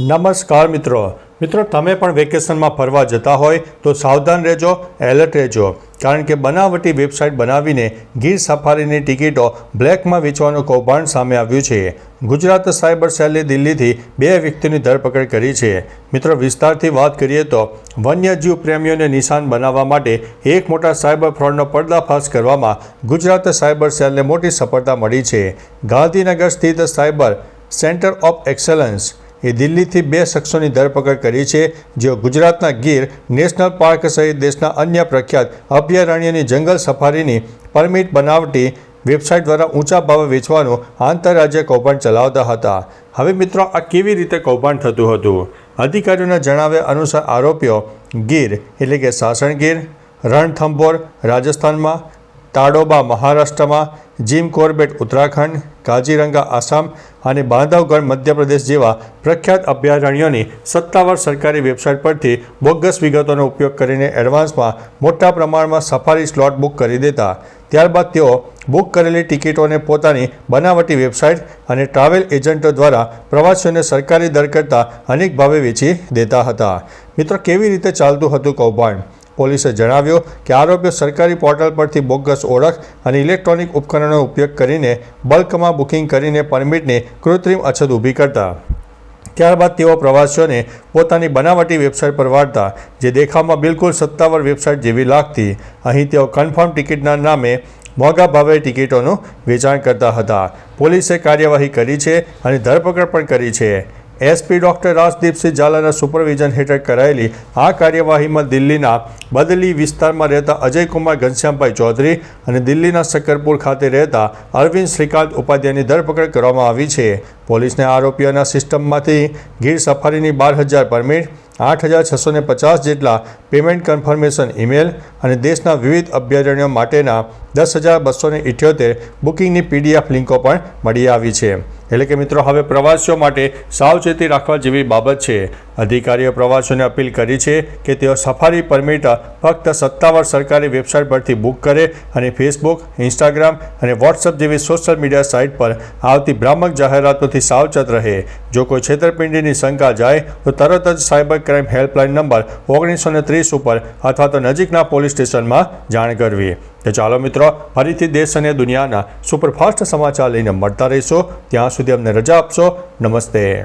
નમસ્કાર મિત્રો. મિત્રો, તમે પણ વેકેશનમાં ફરવા જતા હોય તો સાવધાન રહેજો, એલર્ટ રહેજો. કારણ કે બનાવટી વેબસાઇટ બનાવીને ગીર સફારીની ટિકિટો બ્લેકમાં વેચવાનું કૌભાંડ સામે આવ્યું છે. ગુજરાત સાયબર સેલે દિલ્હીથી બે વ્યક્તિની ધરપકડ કરી છે. મિત્રો, વિસ્તારથી વાત કરીએ તો વન્યજીવ પ્રેમીઓને નિશાન બનાવવા માટે એક મોટા સાયબર ફ્રોડનો પર્દાફાશ કરવામાં ગુજરાત સાયબર સેલને મોટી સફળતા મળી છે. ગાંધીનગર સ્થિત સાયબર સેન્ટર ઓફ એક્સલન્સ એ દિલ્હીથી બે શખ્સોની ધરપકડ કરી છે, જેઓ ગુજરાતના ગીર નેશનલ પાર્ક સહિત દેશના અન્ય પ્રખ્યાત અભયારણ્યની જંગલ સફારીની પરમિટ બનાવટી વેબસાઇટ દ્વારા ઊંચા ભાવે વેચવાનું આંતરરાજ્ય કૌભાંડ ચલાવતા હતા. હવે મિત્રો, આ કેવી રીતે કૌભાંડ થતું હતું? અધિકારીઓના જણાવ્યા અનુસાર આરોપીઓ ગીર, એટલે કે સાસણગીર રણથંભોર, રાજસ્થાનમાં તાડોબા મહારાષ્ટ્રમાં, જીમ કોર્બેટ ઉત્તરાખંડ કાજીરંગા આસામ અને બાંધવગઢ મધ્યપ્રદેશ જેવા પ્રખ્યાત અભયારણ્યોની સત્તાવાર સરકારી વેબસાઇટ પરથી બોગસ વિગતોનો ઉપયોગ કરીને એડવાન્સમાં મોટા પ્રમાણમાં સફારી સ્લોટ બુક કરી દેતા. ત્યારબાદ તેઓ બુક કરેલી ટિકિટોને પોતાની બનાવટી વેબસાઇટ અને ટ્રાવેલ એજન્ટો દ્વારા પ્રવાસીઓને સરકારી દર કરતાં અનેક ભાવે વેચી દેતા હતા. મિત્રો, કેવી રીતે ચાલતું હતું કૌભાંડ? પોલીસે જણાવ્યું કે આરોપીઓ સરકારી પોર્ટલ પરથી બોગસ ઓળખ અને ઇલેક્ટ્રોનિક ઉપકરણોનો ઉપયોગ કરીને બલ્કમાં બુકિંગ કરીને પરમિટની કૃત્રિમ અછત ઊભી કરતા. ત્યારબાદ તેઓ પ્રવાસીઓને પોતાની બનાવટી વેબસાઇટ પર વાળતા, જે દેખાવમાં બિલકુલ સત્તાવાર વેબસાઇટ જેવી લાગતી. અહીં તેઓ કન્ફર્મ ટિકિટના નામે મોંઘા ભાવે ટિકિટોનું વેચાણ કરતા હતા. પોલીસે કાર્યવાહી કરી છે અને ધરપકડ પણ કરી છે. એસપી ડોક્ટર રાજદીપસિંહ ઝાલાના સુપરવિઝન હેઠળ કરાયેલી આ કાર્યવાહીમાં દિલ્હીના બદલી વિસ્તારમાં રહેતા અજયકુમાર ઘનશ્યામભાઈ ચૌધરી અને દિલ્હીના શકરપુર ખાતે રહેતા અરવિંદ શ્રીકાંત ઉપાધ્યાયની ધરપકડ કરવામાં આવી છે. પોલીસને આરોપીઓના સિસ્ટમમાંથી ગીર સફારીની બાર હજાર પરમિટ, આઠ હજાર છસો પચાસ જેટલા પેમેન્ટ કન્ફર્મેશન ઈમેલ અને દેશના વિવિધ અભયારણ્યો માટેના દસ હજાર બસોને ઇઠ્યોતેર બુકિંગની પીડીએફ લિંકો પણ મળી આવી છે. એટલે કે મિત્રો, હવે પ્રવાસીઓ માટે સાવચેતી રાખવા જેવી બાબત છે. અધિકારીઓ પ્રવાસીઓને અપીલ કરી છે કે તેઓ સફારી પરમિટ ફક્ત સત્તાવાર સરકારી વેબસાઇટ પરથી બુક કરે અને ફેસબુક, ઇન્સ્ટાગ્રામ અને વોટ્સઅપ જેવી સોશિયલ મીડિયા સાઇટ પર આવતી ભ્રામક જાહેરાતોથી સાવચેત રહે. જો કોઈ છેતરપિંડીની શંકા જાય, તો તરત જ સાયબર ક્રાઇમ હેલ્પલાઇન નંબર ઓગણીસો ને ત્રીસ ઉપર અથવા તો નજીકના પોલીસ સ્ટેશનમાં જાણ કરવી. તો ચાલો મિત્રો, ફરીથી દેશ અને દુનિયાના સુપરફાસ્ટ સમાચાર લઈને મળતા રહીશો. ત્યાં સુધી અમને રજા આપશો. નમસ્તે.